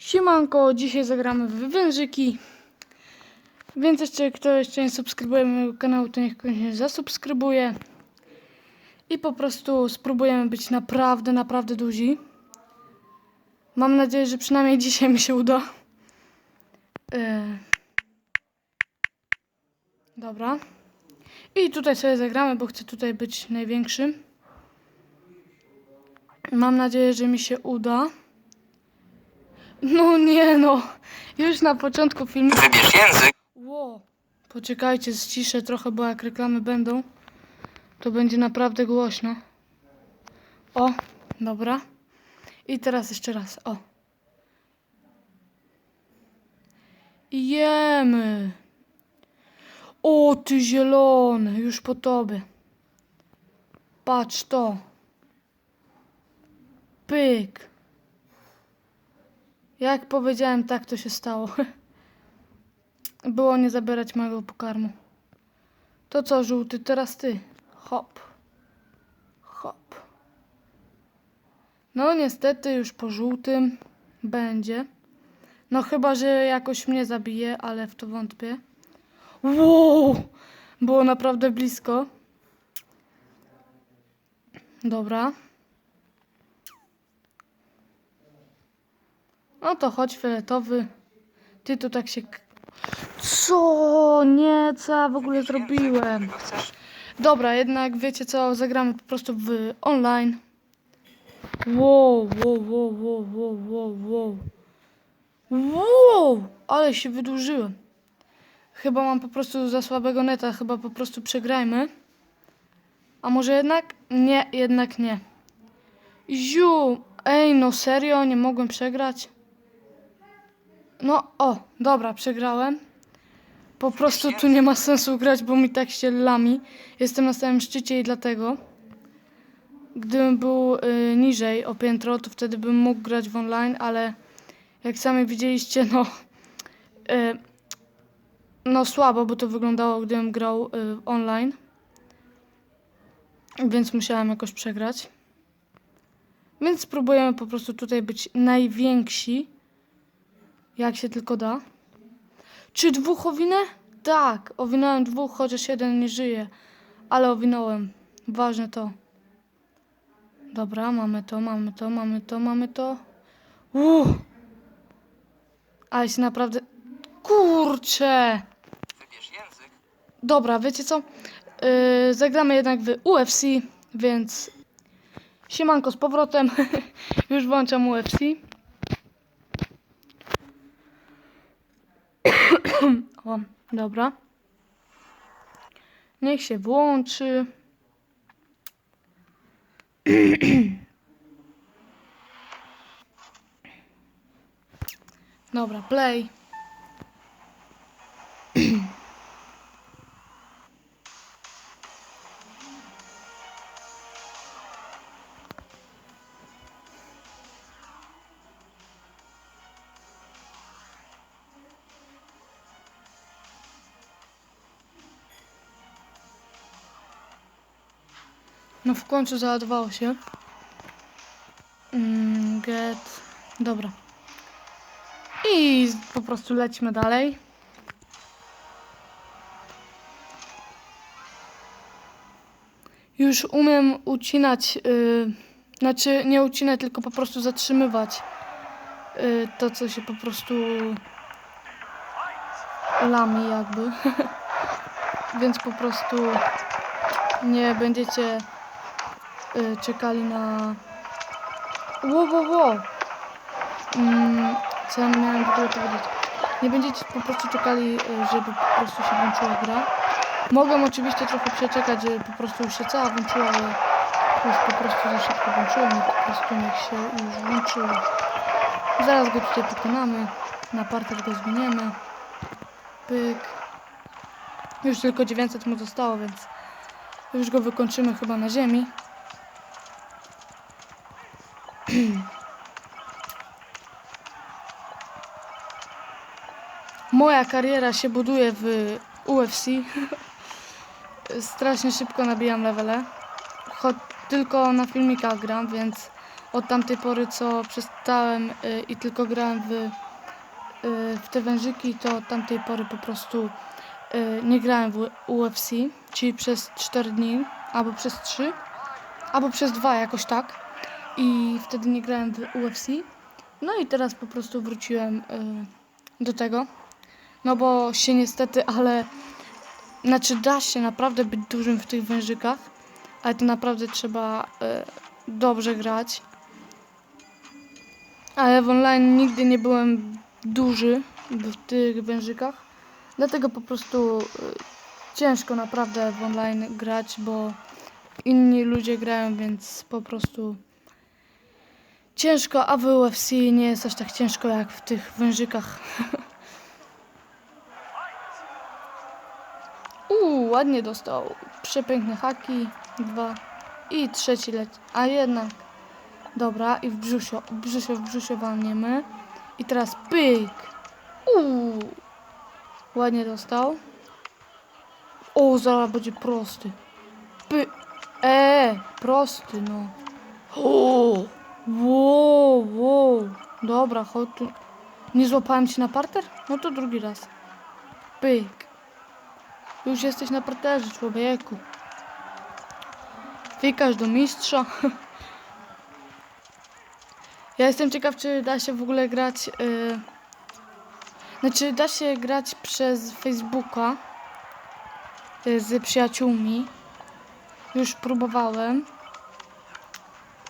Siemanko, dzisiaj zagramy w wężyki. Więc jeszcze kto jeszcze nie subskrybuje mojego kanału, to niech koniecznie zasubskrybuje. I po prostu spróbujemy być naprawdę, naprawdę duzi. Mam nadzieję, że przynajmniej dzisiaj mi się uda. E... Dobra. I tutaj sobie zagramy, bo chcę tutaj być największym. Mam nadzieję, że mi się uda. No nie no. Już na początku filmu. Wybierz język. Ło. Poczekajcie, ściszę trochę, bo jak reklamy będą, to będzie naprawdę głośno. O, dobra. I teraz jeszcze raz. O. I Jemy. O, ty zielony, już po tobie. Patrz to. Pyk. Jak powiedziałem, tak to się stało. Było nie zabierać mojego pokarmu. To co, żółty, teraz ty. Hop. Hop. No niestety już po żółtym będzie. No chyba, że jakoś mnie zabije, ale w to wątpię. Wow! Było naprawdę blisko. Dobra. No to chodź fioletowy. Ty tu tak się... Co? Nie, co ja w ogóle zrobiłem? Dobra, jednak wiecie co, zagramy po prostu w online. Wow, wow, wow, wow, wow, wow, wow. Wow, ale się wydłużyłem. Chyba mam po prostu za słabego neta, chyba po prostu przegrajmy. A może jednak? Nie, jednak nie. Ziu, ej, no serio, nie mogłem przegrać. No, o, dobra, przegrałem. Po prostu tu nie ma sensu grać, bo mi tak się lami. Jestem na samym szczycie i dlatego. Gdybym był y, niżej o piętro, to wtedy bym mógł grać w online, ale jak sami widzieliście, no, y, no słabo, bo to wyglądało, gdybym grał y, online. Więc musiałem jakoś przegrać. Więc spróbujemy po prostu tutaj być najwięksi, jak się tylko da. Czy dwóch owinę? Tak, owinąłem dwóch, chociaż jeden nie żyje. Ale owinąłem. Ważne to. Dobra, mamy to, mamy to, mamy to, mamy to. Uuu. Ale się naprawdę... Kurczę! Dobra, wiecie co? Yy, zagramy jednak w UFC, więc... Siemanko z powrotem. Już włączam UFC. O, dobra. Niech się włączy. Dobra, play. No w końcu załadowało się. Mm, get. Dobra. I po prostu lecimy dalej. Już umiem ucinać, y, znaczy nie ucinać, tylko po prostu zatrzymywać y, to, co się po prostu lami jakby. Więc po prostu nie będziecie y, czekali na... Ło, ło, ło. Mm, co ja miałem w ogóle powiedzieć? Nie będziecie po prostu czekali, y, żeby po prostu się włączyła gra. Mogłem oczywiście trochę przeczekać, żeby po prostu się cała włączyła, ale już po prostu za szybko włączyłem i po prostu niech się już włączyło. Zaraz go tutaj pokonamy. Na parter go zmieniemy. Pyk. Już tylko 900 mu zostało, więc już go wykończymy chyba na ziemi. Moja kariera się buduje w UFC. Strasznie szybko nabijam levele. Choć tylko na filmikach gram, więc od tamtej pory, co przestałem y, i tylko grałem w, y, w te wężyki, to od tamtej pory po prostu y, nie grałem w UFC, czyli przez 4 dni, albo przez 3, albo przez 2 jakoś tak. I wtedy nie grałem w UFC. No i teraz po prostu wróciłem y, do tego. No bo się niestety, ale znaczy da się naprawdę być dużym w tych wężykach, ale to naprawdę trzeba e, dobrze grać. Ale w online nigdy nie byłem duży w tych wężykach, dlatego po prostu e, ciężko naprawdę w online grać, bo inni ludzie grają, więc po prostu ciężko, a w UFC nie jest aż tak ciężko jak w tych wężykach. Uuu, ładnie dostał. Przepiękne haki. Dwa. I trzeci leci. A jednak. Dobra, i w brzusio, w brzusio, w brzusio walniemy. I teraz pyk. Uuu. Ładnie dostał. O, zaraz będzie prosty. Py. E, prosty, no. Wow, wow. Dobra, chodź tu. Nie złapałem ci na parter? No to drugi raz. Pyk. Już jesteś na parterze, człowieku. Fikasz do mistrza. Ja jestem ciekaw, czy da się w ogóle grać. Yy... Znaczy, da się grać przez Facebooka yy, z przyjaciółmi. Już próbowałem.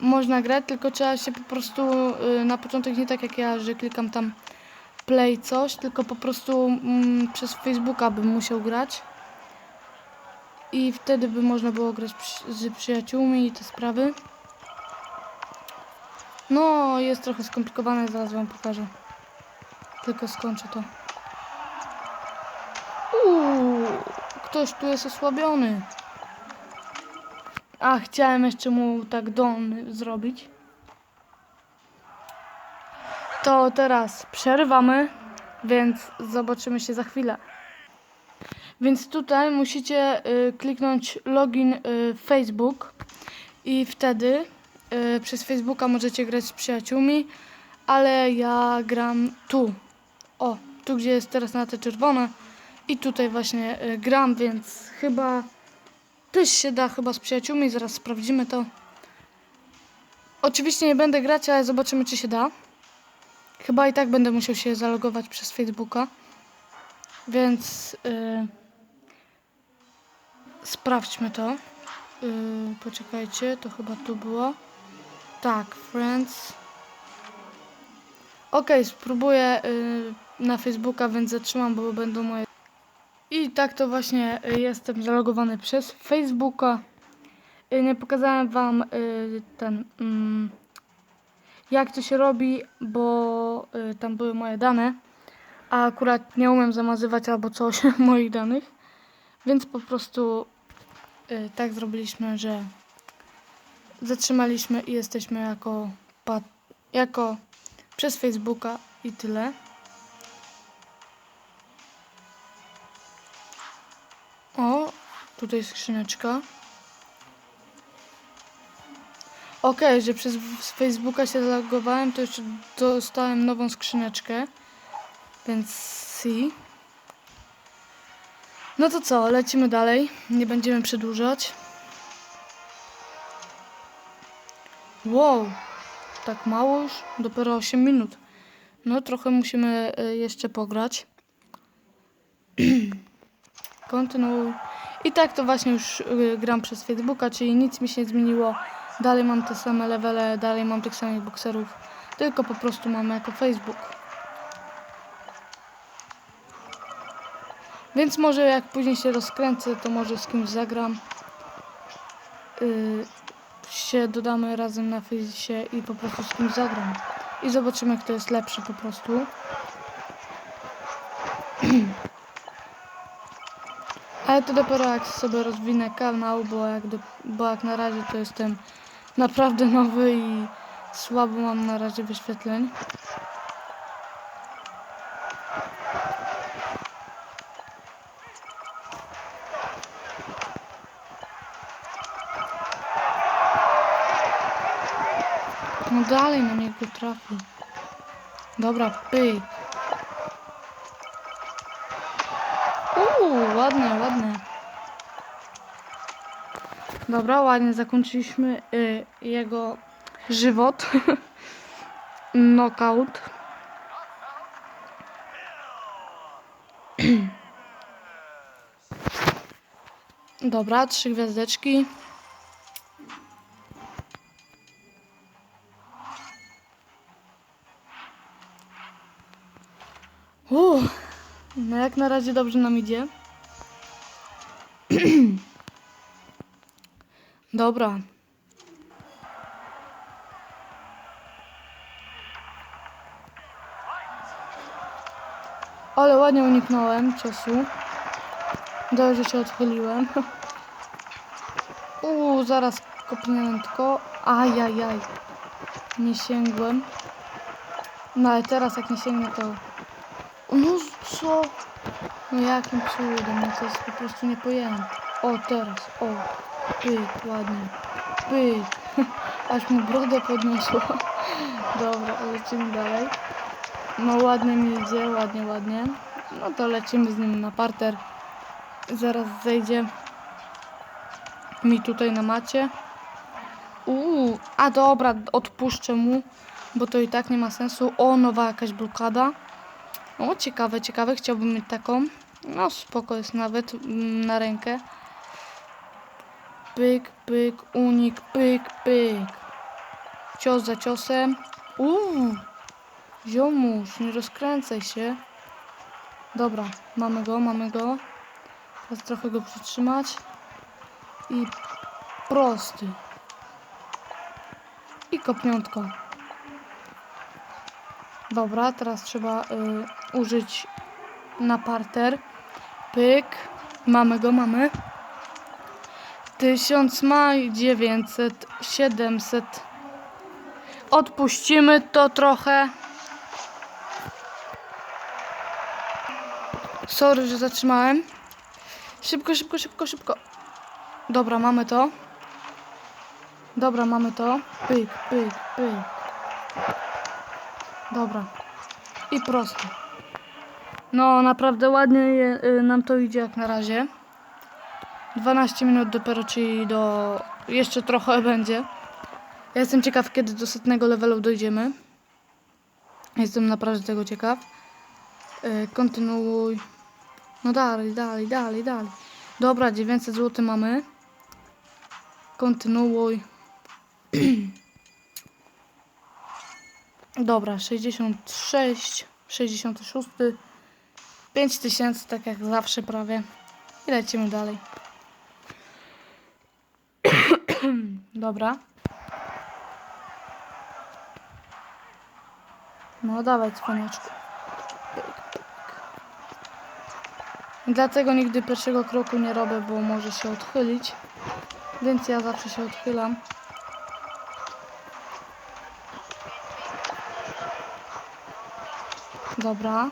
Można grać, tylko trzeba się po prostu yy, na początek nie tak jak ja, że klikam tam play coś, tylko po prostu mm, przez Facebooka bym musiał grać. I wtedy by można było grać przy, z przyjaciółmi i te sprawy. No, jest trochę skomplikowane, zaraz wam pokażę. Tylko skończę to. Uuu, ktoś tu jest osłabiony. A, chciałem jeszcze mu tak don zrobić. To teraz przerywamy, więc zobaczymy się za chwilę. Więc tutaj musicie y, kliknąć login y, Facebook i wtedy y, przez Facebooka możecie grać z przyjaciółmi, ale ja gram tu. O, tu gdzie jest teraz na te czerwone i tutaj właśnie y, gram, więc chyba też się da chyba z przyjaciółmi, zaraz sprawdzimy to. Oczywiście nie będę grać, ale zobaczymy czy się da. Chyba i tak będę musiał się zalogować przez Facebooka. Więc yy, sprawdźmy to. Yy, poczekajcie, to chyba tu było. Tak, Friends. Ok, spróbuję yy, na Facebooka, więc zatrzymam, bo będą moje. Tak to właśnie y, jestem zalogowany przez Facebooka. Y, nie pokazałem wam y, ten. Mm, jak to się robi, bo tam były moje dane, a akurat nie umiem zamazywać albo coś moich danych, więc po prostu tak zrobiliśmy, że zatrzymaliśmy i jesteśmy jako, jako przez Facebooka i tyle. Tutaj skrzyneczka. Okej, że przez Facebooka się zalogowałem, to jeszcze dostałem nową skrzyneczkę. Więc si. No to co, lecimy dalej. Nie będziemy przedłużać. Wow, tak mało już? Dopiero 8 minut. No trochę musimy y, jeszcze pograć. Kontynuuj. I tak to właśnie już y, gram przez Facebooka, czyli nic mi się nie zmieniło. Dalej mam te same levele, dalej mam tych samych bokserów, tylko po prostu mam jako Facebook. Więc może jak później się rozkręcę, to może z kimś zagram. Yy, się dodamy razem na fejsie i po prostu z kimś zagram. I zobaczymy, kto jest lepszy po prostu. Ale to dopiero jak sobie rozwinę kanał, bo jak, do, bo jak na razie to jestem naprawdę nowy i słabo mam na razie wyświetleń. dalej na niego trafi. Dobra, pyk. Dobra, ładnie zakończyliśmy y, jego żywot. Knockout. Dobra, trzy gwiazdeczki. Uuu, no jak na razie dobrze nam idzie. Dobra. Ale ładnie uniknąłem ciosu. Dobrze się odchyliłem. Uuu, zaraz kopniętko. Ajajaj. Nie sięgłem. No ale teraz jak nie sięgnę to... No co? No jakim cudem? No to jest po prostu niepojęte. O, teraz. O. Pyk, ładnie. Pyk. Aż mu brodę podniosło. Dobra, lecimy dalej. No ładnie mi idzie, ładnie, ładnie. No to lecimy z nim na parter. Zaraz zejdzie mi tutaj na macie. Uuu, a dobra, odpuszczę mu, bo to i tak nie ma sensu. O, nowa jakaś blokada. O, ciekawe, ciekawe, chciałbym mieć taką. No, spoko jest nawet mm, na rękę. Pyk, pyk, unik, pyk, pyk. Cios za ciosem. Uuu, ziomuś, nie rozkręcaj się. Dobra, mamy go, mamy go. Teraz trochę go przytrzymać. I prosty. I kopniątko. Dobra, teraz trzeba y, użyć na parter. Pyk. Mamy go, mamy. 1000 maj 900 700 Odpuścimy to trochę. Sorry, że zatrzymałem. Szybko, szybko, szybko, szybko. Dobra, mamy to. Dobra, mamy to. Pyk, pyk, pyk. Dobra. I prosto. No, naprawdę ładnie je, y, nam to idzie jak na razie. 12 minut dopiero, czyli do... Jeszcze trochę będzie. Ja jestem ciekaw, kiedy do setnego levelu dojdziemy. Jestem naprawdę tego ciekaw. Y, kontynuuj. No dalej, dalej, dalej, dalej. Dobra, 900 zł mamy. Kontynuuj. Dobra, 66, 66, 5000, tak jak zawsze prawie. I lecimy dalej. Dobra. No dawaj, cwaniaczku. Dlatego nigdy pierwszego kroku nie robię, bo może się odchylić. Więc ja zawsze się odchylam. Dobra.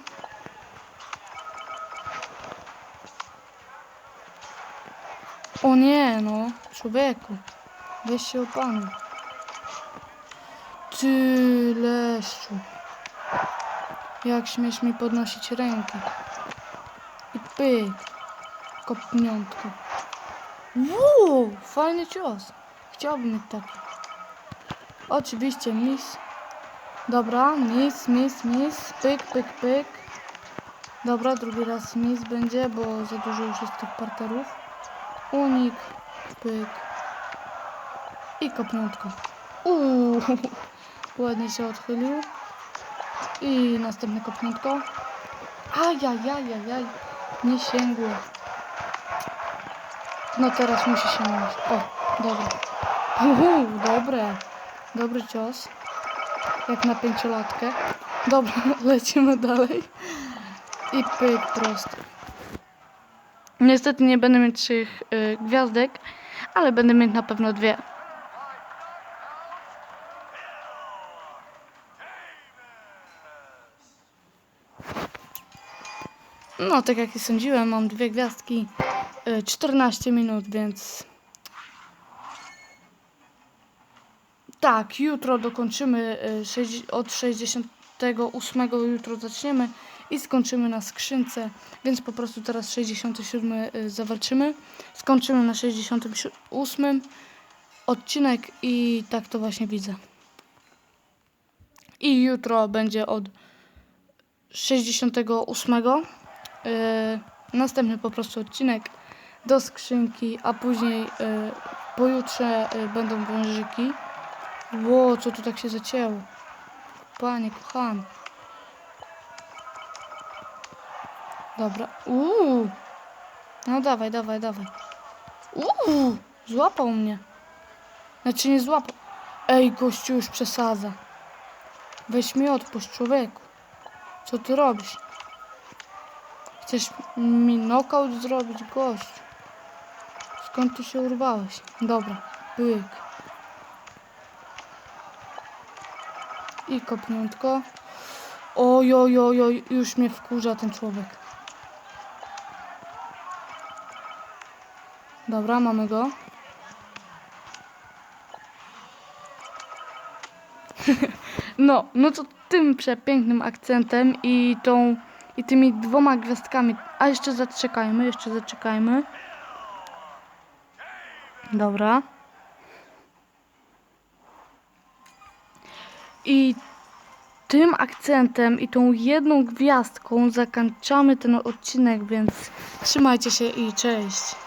O nie, no. Człowieku. Weź się opanuj. Ty leszczu. Jak śmiesz mi podnosić rękę. I pyk. Kopniątko. Wow, fajny cios. Chciałbym mieć taki. Oczywiście mis. Dobra, mis, mis, mis. Pyk, pyk, pyk. Dobra, drugi raz mis będzie, bo za dużo już jest tych parterów. Unik, pyk. I kopniątko. Uuu, ładnie się odchylił. I następne kopniątko. Ajajajajaj, nie sięgło. No teraz musi sięgnąć. O, dobra. Uhu, dobre. Dobry cios. Jak na pięciolatkę. Dobra, lecimy dalej. I pyk prosto. Niestety nie będę mieć trzech y, gwiazdek, ale będę mieć na pewno dwie. No, tak jak i sądziłem, mam dwie gwiazdki. y, 14 minut, więc tak, jutro dokończymy y, od 68 jutro zaczniemy i skończymy na skrzynce, więc po prostu teraz 67 y, zawalczymy. Skończymy na 68 odcinek i tak to właśnie widzę. I jutro będzie od 68 y, następny po prostu odcinek do skrzynki, a później y, pojutrze y, będą wężyki. Ło, co tu tak się zacięło? Panie kochany. Dobra. Uuu. No dawaj, dawaj, dawaj. Uuu. Złapał mnie. Znaczy nie złapał. Ej, gościu już przesadza. Weź mi odpuść, człowieku. Co ty robisz? Chcesz mi knockout zrobić, gościu? Skąd ty się urwałeś? Dobra, pyk. I kopniętko. Oj, oj, oj, oj, już mnie wkurza ten człowiek. Dobra, mamy go. No, no to tym przepięknym akcentem i tą i tymi dwoma gwiazdkami. A jeszcze zaczekajmy, jeszcze zaczekajmy. Dobra. I tym akcentem i tą jedną gwiazdką zakończamy ten odcinek, więc trzymajcie się i cześć.